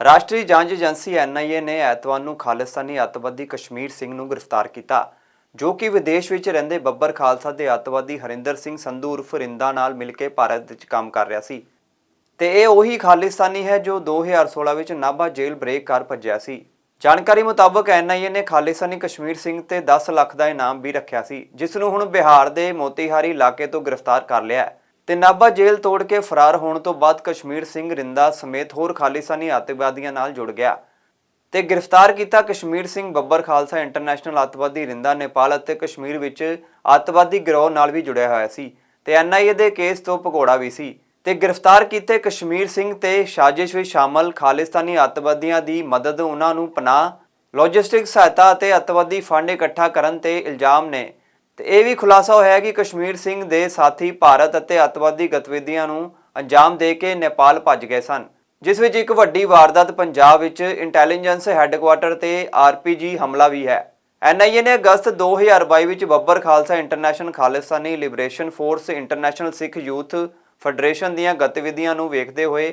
ਰਾਸ਼ਟਰੀ ਜਾਂਚ agency NIA ਨੇ ਐਤਵਾਰ ਨੂੰ ਖਾਲਿਸਤਾਨੀ ਅੱਤਵਾਦੀ ਕਸ਼ਮੀਰ ਸਿੰਘ ਨੂੰ ਗ੍ਰਿਫਤਾਰ ਕੀਤਾ, ਜੋ ਕਿ ਵਿਦੇਸ਼ ਵਿੱਚ ਰਹਿੰਦੇ ਬੱਬਰ ਖਾਲਸਾ ਦੇ ਅੱਤਵਾਦੀ ਹਰਿੰਦਰ ਸਿੰਘ ਸੰਧੂ ਉਰਫ ਰਿੰਦਾ ਨਾਲ ਮਿਲ ਕੇ ਭਾਰਤ ਵਿੱਚ ਕੰਮ ਕਰ ਰਿਹਾ ਸੀ। ਤੇ ਇਹ ਉਹੀ ਖਾਲਿਸਤਾਨੀ ਹੈ ਜੋ 2016 ਵਿੱਚ ਨਾਭਾ ਜੇਲ੍ਹ ਬ੍ਰੇਕ ਕਰ ਭੱਜਿਆ ਸੀ। ਜਾਣਕਾਰੀ ਮੁਤਾਬਕ ਐਨਆਈਏ ਨੇ ਖਾਲਿਸਤਾਨੀ ਕਸ਼ਮੀਰ ਸਿੰਘ ਤੇ 10 ਲੱਖ ਦਾ ਇਨਾਮ ਵੀ ਰੱਖਿਆ ਸੀ, ਜਿਸ ਨੂੰ ਹੁਣ ਬਿਹਾਰ ਦੇ ਮੋਤੀਹਾਰੀ ਇਲਾਕੇ ਤੋਂ ਗ੍ਰਿਫਤਾਰ ਕਰ ਲਿਆ ਹੈ। ਤੇ ਨਾਭਾ ਜੇਲ੍ਹ ਤੋੜ ਕੇ ਫਰਾਰ ਹੋਣ ਤੋਂ ਬਾਅਦ ਕਸ਼ਮੀਰ ਸਿੰਘ ਰਿੰਦਾ ਸਮੇਤ ਹੋਰ ਖਾਲਿਸਤਾਨੀ ਅੱਤਵਾਦੀਆਂ ਨਾਲ ਜੁੜ ਗਿਆ। ਤੇ ਗ੍ਰਿਫਤਾਰ ਕੀਤਾ ਕਸ਼ਮੀਰ ਸਿੰਘ ਬੱਬਰ ਖਾਲਸਾ ਇੰਟਰਨੈਸ਼ਨਲ ਅੱਤਵਾਦੀ ਰਿੰਦਾ ਨੇਪਾਲ ਅਤੇ ਕਸ਼ਮੀਰ ਵਿੱਚ ਅੱਤਵਾਦੀ ਗਿਰੋਹ ਨਾਲ ਵੀ ਜੁੜਿਆ ਹੋਇਆ ਸੀ ਤੇ ਐਨਆਈਏ ਦੇ ਕੇਸ ਤੋਂ ਭਗੌੜਾ ਵੀ ਸੀ। ਤੇ ਗ੍ਰਿਫਤਾਰ ਕੀਤੇ ਕਸ਼ਮੀਰ ਸਿੰਘ ਤੇ ਸਾਜ਼ਿਸ਼ ਵਿੱਚ ਸ਼ਾਮਲ ਖਾਲਿਸਤਾਨੀ ਅੱਤਵਾਦੀਆਂ ਦੀ ਮਦਦ ਉਹਨਾਂ ਨੂੰ ਪਨਾਹ ਲੌਜਿਸਟਿਕ ਸਹਾਇਤਾ ਅਤੇ ਅੱਤਵਾਦੀ ਫੰਡ ਇਕੱਠਾ ਕਰਨ ਤੇ ਇਲਜ਼ਾਮ ਨੇ। ਤੇ ਇਹ ਵੀ ਖੁਲਾਸਾ ਹੋਇਆ ਕਿ ਕਸ਼ਮੀਰ ਸਿੰਘ ਦੇ ਸਾਥੀ ਭਾਰਤ ਅਤੇ ਅੱਤਵਾਦੀ ਗਤੀਵਿਧੀਆਂ ਨੂੰ ਅੰਜਾਮ ਦੇ ਕੇ ਨੇਪਾਲ ਭੱਜ ਗਏ ਸਨ, ਜਿਸ ਵਿੱਚ ਇੱਕ ਵੱਡੀ ਵਾਰਦਾਤ ਪੰਜਾਬ ਵਿੱਚ ਇੰਟੈਲੀਜੈਂਸ ਹੈੱਡਕੁਆਰਟਰ ਤੇ ਆਰਪੀਜੀ ਹਮਲਾ ਵੀ ਹੈ। ਐਨਆਈਏ ਨੇ ਅਗਸਤ 2022 ਵਿੱਚ Babbar Khalsa international Khalistani liberation force international Sikh youth federation ਦੀਆਂ ਗਤੀਵਿਧੀਆਂ ਨੂੰ ਵੇਖਦੇ ਹੋਏ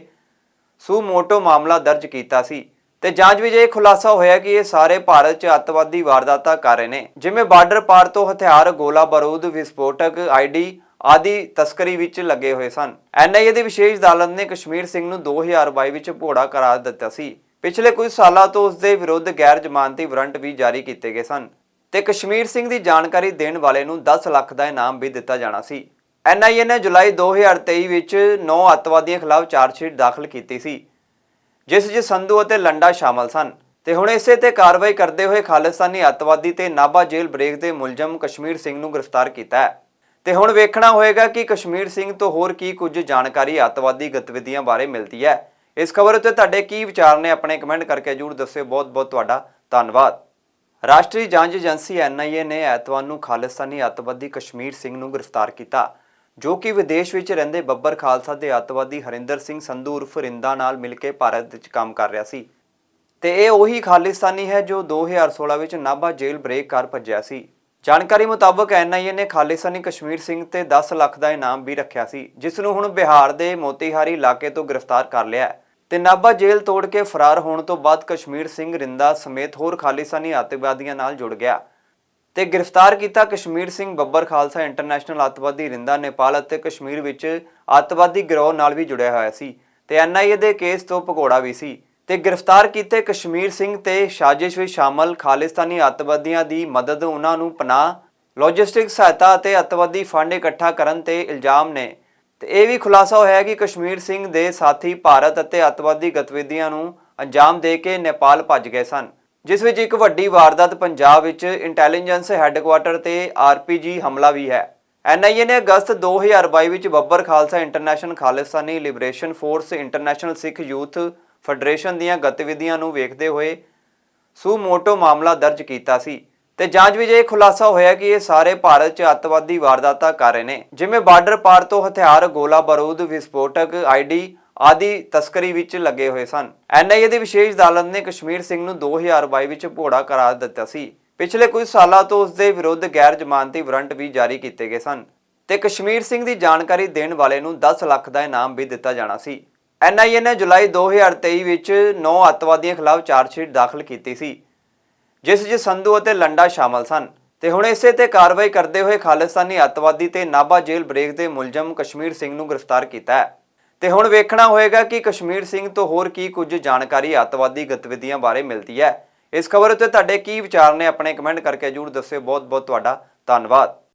ਸੂਮੋਟੋ ਮਾਮਲਾ ਦਰਜ ਕੀਤਾ ਸੀ। ਤੇ ਜਾਂਚ ਵਿੱਚ ਇਹ ਖੁਲਾਸਾ ਹੋਇਆ ਕਿ ਇਹ ਸਾਰੇ ਭਾਰਤ 'ਚ ਅੱਤਵਾਦੀ ਵਾਰਦਾਤਾਂ ਕਰ ਰਹੇ ਨੇ। ਜਿਵੇਂ ਬਾਰਡਰ ਪਾਰ ਤੋਂ ਹਥਿਆਰ, ਗੋਲਾ ਬਾਰੂਦ, ਵਿਸਫੋਟਕ ਆਈਡੀ ਆਦਿ ਤਸਕਰੀ ਵਿੱਚ ਲੱਗੇ ਹੋਏ ਸਨ। ਐਨਆਈਏ ਦੀ ਵਿਸ਼ੇਸ਼ ਅਦਾਲਤ ਨੇ ਕਸ਼ਮੀਰ ਸਿੰਘ ਨੂੰ 2022 ਵਿੱਚ ਭੋੜਾ ਕਰਾਰ ਦਿੱਤਾ ਸੀ। ਪਿਛਲੇ ਕੁਝ ਸਾਲਾਂ ਤੋਂ ਉਸ ਦੇ ਵਿਰੁੱਧ ਗੈਰ ਜ਼ਮਾਨਤੀ ਵਾਰੰਟ ਵੀ ਜਾਰੀ ਕੀਤੇ ਗਏ ਸਨ ਤੇ ਕਸ਼ਮੀਰ ਸਿੰਘ ਦੀ ਜਾਣਕਾਰੀ ਦੇਣ ਵਾਲੇ ਨੂੰ 10 ਲੱਖ ਦਾ ਇਨਾਮ ਵੀ ਦਿੱਤਾ ਜਾਣਾ ਸੀ। ਐਨਆਈਏ ਨੇ ਜੁਲਾਈ 2023 ਵਿੱਚ 9 ਅੱਤਵਾਦੀਆਂ ਖਿਲਾਫ ਚਾਰਜਸ਼ੀਟ ਦਾਖਲ ਕੀਤੀ ਸੀ। ਜਿਸ 'ਚ ਸੰਧੂ ਅਤੇ ਲੰਡਾ ਸ਼ਾਮਲ ਸਨ ਤੇ ਹੁਣ ਇਸੇ ਤੇ ਕਾਰਵਾਈ ਕਰਦੇ ਹੋਏ ਖਾਲਿਸਤਾਨੀ ਅੱਤਵਾਦੀ ਤੇ ਨਾਭਾ ਜੇਲ੍ਹ ਬ੍ਰੇਕ ਦੇ ਮੁਲਜ਼ਮ ਕਸ਼ਮੀਰ ਸਿੰਘ ਨੂੰ ਗ੍ਰਿਫਤਾਰ ਕੀਤਾ ਹੈ। ਤੇ ਹੁਣ ਵੇਖਣਾ ਹੋਏਗਾ ਕਿ ਕਸ਼ਮੀਰ ਸਿੰਘ ਤੋਂ ਹੋਰ ਕੀ ਕੁਝ ਜਾਣਕਾਰੀ ਅੱਤਵਾਦੀ ਗਤੀਵਿਧੀਆਂ ਬਾਰੇ ਮਿਲਦੀ ਹੈ। ਇਸ ਖਬਰ ਉੱਤੇ ਤੁਹਾਡੇ ਕੀ ਵਿਚਾਰ ਨੇ ਆਪਣੇ ਕਮੈਂਟ ਕਰਕੇ ਜਰੂਰ ਦੱਸਿਓ। ਬਹੁਤ ਬਹੁਤ ਤੁਹਾਡਾ ਧੰਨਵਾਦ। ਰਾਸ਼ਟਰੀ ਜਾਂਚ ਏਜੰਸੀ ਐਨਆਈਏ ਨੇ ਐਤਵਾਰ ਨੂੰ ਖਾਲਿਸਤਾਨੀ ਅੱਤਵਾਦੀ ਕਸ਼ਮੀਰ ਸਿੰਘ ਨੂੰ ਗ੍ਰਿਫਤਾਰ ਕੀਤਾ। ਜੋ ਕਿ ਵਿਦੇਸ਼ ਵਿੱਚ ਰਹਿੰਦੇ ਬੱਬਰ ਖਾਲਸਾ ਦੇ ਅੱਤਵਾਦੀ ਹਰਿੰਦਰ ਸਿੰਘ ਸੰਧੂ ਉਰਫ ਰਿੰਦਾ ਨਾਲ ਮਿਲ ਕੇ ਭਾਰਤ ਵਿੱਚ ਕੰਮ ਕਰ ਰਿਹਾ ਸੀ। ਤੇ ਇਹ ਉਹੀ ਖਾਲਿਸਤਾਨੀ ਹੈ ਜੋ 2016 ਵਿੱਚ ਨਾਭਾ ਜੇਲ੍ਹ ਬ੍ਰੇਕ ਕਰ ਭੱਜਿਆ ਸੀ। ਜਾਣਕਾਰੀ ਮੁਤਾਬਕ ਐਨਆਈਏ ਨੇ ਖਾਲਿਸਤਾਨੀ ਕਸ਼ਮੀਰ ਸਿੰਘ ਤੇ 10 ਲੱਖ ਦਾ ਇਨਾਮ ਵੀ ਰੱਖਿਆ ਸੀ, ਜਿਸ ਨੂੰ ਹੁਣ ਬਿਹਾਰ ਦੇ ਮੋਤੀਹਾਰੀ ਇਲਾਕੇ ਤੋਂ ਗ੍ਰਿਫਤਾਰ ਕਰ ਲਿਆ ਹੈ। ਤੇ ਨਾਭਾ ਜੇਲ੍ਹ ਤੋੜ ਕੇ ਫਰਾਰ ਹੋਣ ਤੋਂ ਬਾਅਦ ਕਸ਼ਮੀਰ ਸਿੰਘ ਰਿੰਦਾ ਸਮੇਤ ਹੋਰ ਖਾਲਿਸਤਾਨੀ ਅੱਤਵਾਦੀਆਂ ਨਾਲ ਜੁੜ ਗਿਆ। ਤੇ ਗ੍ਰਿਫਤਾਰ ਕੀਤਾ ਕਸ਼ਮੀਰ ਸਿੰਘ ਬੱਬਰ ਖਾਲਸਾ ਇੰਟਰਨੈਸ਼ਨਲ ਅੱਤਵਾਦੀ ਰਿੰਦਾ ਨੇਪਾਲ ਅਤੇ ਕਸ਼ਮੀਰ ਵਿੱਚ ਅੱਤਵਾਦੀ ਗਿਰੋਹ ਨਾਲ ਵੀ ਜੁੜਿਆ ਹੋਇਆ ਸੀ ਤੇ ਐਨਆਈਏ ਦੇ ਕੇਸ ਤੋਂ ਭਗੌੜਾ ਵੀ ਸੀ ਤੇ ਗ੍ਰਿਫਤਾਰ ਕੀਤੇ ਕਸ਼ਮੀਰ ਸਿੰਘ ਤੇ ਸਾਜ਼ਿਸ਼ ਵਿੱਚ ਸ਼ਾਮਲ ਖਾਲਿਸਤਾਨੀ ਅੱਤਵਾਦੀਆਂ ਦੀ ਮਦਦ ਉਹਨਾਂ ਨੂੰ ਪਨਾਹ ਲੌਜਿਸਟਿਕ ਸਹਾਇਤਾ ਅਤੇ ਅੱਤਵਾਦੀ ਫੰਡ ਇਕੱਠਾ ਕਰਨ ਤੇ ਇਲਜ਼ਾਮ ਨੇ। ਤੇ ਇਹ ਵੀ ਖੁਲਾਸਾ ਹੋਇਆ ਕਿ ਕਸ਼ਮੀਰ ਸਿੰਘ ਦੇ ਸਾਥੀ ਭਾਰਤ ਅਤੇ ਅੱਤਵਾਦੀ ਗਤੀਵਿਧੀਆਂ ਨੂੰ ਅੰਜਾਮ ਦੇ ਕੇ ਨੇਪਾਲ ਭੱਜ ਗਏ ਸਨ। ਜਿਸ ਵਿੱਚ ਇੱਕ ਵੱਡੀ ਵਾਰਦਾਤ ਪੰਜਾਬ ਵਿੱਚ ਇੰਟੈਲੀਜੈਂਸ ਹੈੱਡਕੁਆਰਟਰ ਤੇ ਆਰਪੀਜੀ ਹਮਲਾ ਵੀ ਹੈ। ਐਨਆਈਏ ਨੇ ਅਗਸਤ 2022 ਵਿੱਚ Babbar Khalsa international Khalistani liberation force international Sikh youth federation ਦੀਆਂ ਗਤੀਵਿਧੀਆਂ ਨੂੰ ਵੇਖਦੇ ਹੋਏ ਸੂਮੋਟੋ ਮਾਮਲਾ ਦਰਜ ਕੀਤਾ ਸੀ ਤੇ ਜਾਂਚ ਵਿੱਚ ਇਹ ਖੁਲਾਸਾ ਹੋਇਆ ਕਿ ਇਹ ਸਾਰੇ ਭਾਰਤ 'ਚ ਅੱਤਵਾਦੀ ਵਾਰਦਾਤਾਂ ਕਰ ਰਹੇ ਨੇ, ਜਿਵੇਂ ਬਾਰਡਰ ਪਾਰ ਤੋਂ ਹਥਿਆਰ ਗੋਲਾ ਬਾਰੂਦ ਵਿਸਫੋਟਕ ਆਈਡੀ ਆਦਿ ਤਸਕਰੀ ਵਿੱਚ ਲੱਗੇ ਹੋਏ ਸਨ। ਐਨਆਈਏ ਦੀ ਵਿਸ਼ੇਸ਼ ਅਦਾਲਤ ਨੇ ਕਸ਼ਮੀਰ ਸਿੰਘ ਨੂੰ 2022 ਵਿੱਚ ਭੋੜਾ ਕਰਾਰ ਦਿੱਤਾ ਸੀ। ਪਿਛਲੇ ਕੁਝ ਸਾਲਾਂ ਤੋਂ ਉਸ ਦੇ ਵਿਰੁੱਧ ਗੈਰ ਜ਼ਮਾਨਤੀ ਵਾਰੰਟ ਵੀ ਜਾਰੀ ਕੀਤੇ ਗਏ ਸਨ ਤੇ ਕਸ਼ਮੀਰ ਸਿੰਘ ਦੀ ਜਾਣਕਾਰੀ ਦੇਣ ਵਾਲੇ ਨੂੰ 10 ਲੱਖ ਦਾ ਇਨਾਮ ਵੀ ਦਿੱਤਾ ਜਾਣਾ ਸੀ। ਐਨਆਈਏ ਨੇ ਜੁਲਾਈ 2023 ਵਿੱਚ 9 ਅੱਤਵਾਦੀਆਂ ਖਿਲਾਫ ਚਾਰਜਸ਼ੀਟ ਦਾਖਲ ਕੀਤੀ ਸੀ, ਜਿਸ 'ਚ ਸੰਧੂ ਅਤੇ ਲੰਡਾ ਸ਼ਾਮਲ ਸਨ ਤੇ ਹੁਣ ਇਸੇ ਤੇ ਕਾਰਵਾਈ ਕਰਦੇ ਹੋਏ ਖਾਲਿਸਤਾਨੀ ਅੱਤਵਾਦੀ ਤੇ ਨਾਭਾ ਜੇਲ੍ਹ ਬ੍ਰੇਕ ਦੇ ਮੁਲਜ਼ਮ ਕਸ਼ਮੀਰ ਸਿੰਘ ਨੂੰ ਗ੍ਰਿਫਤਾਰ ਕੀਤਾ ਹੈ। ਤੇ ਹੁਣ ਵੇਖਣਾ ਹੋਏਗਾ ਕਿ ਕਸ਼ਮੀਰ ਸਿੰਘ ਤੋਂ ਹੋਰ ਕੀ ਕੁਝ ਜਾਣਕਾਰੀ ਅੱਤਵਾਦੀ ਗਤੀਵਿਧੀਆਂ ਬਾਰੇ ਮਿਲਦੀ ਹੈ। ਇਸ ਖਬਰ ਉੱਤੇ ਤੁਹਾਡੇ ਕੀ ਵਿਚਾਰ ਨੇ, ਆਪਣੇ ਕਮੈਂਟ ਕਰਕੇ ਜਰੂਰ ਦੱਸਿਓ। ਬਹੁਤ ਬਹੁਤ ਤੁਹਾਡਾ ਧੰਨਵਾਦ।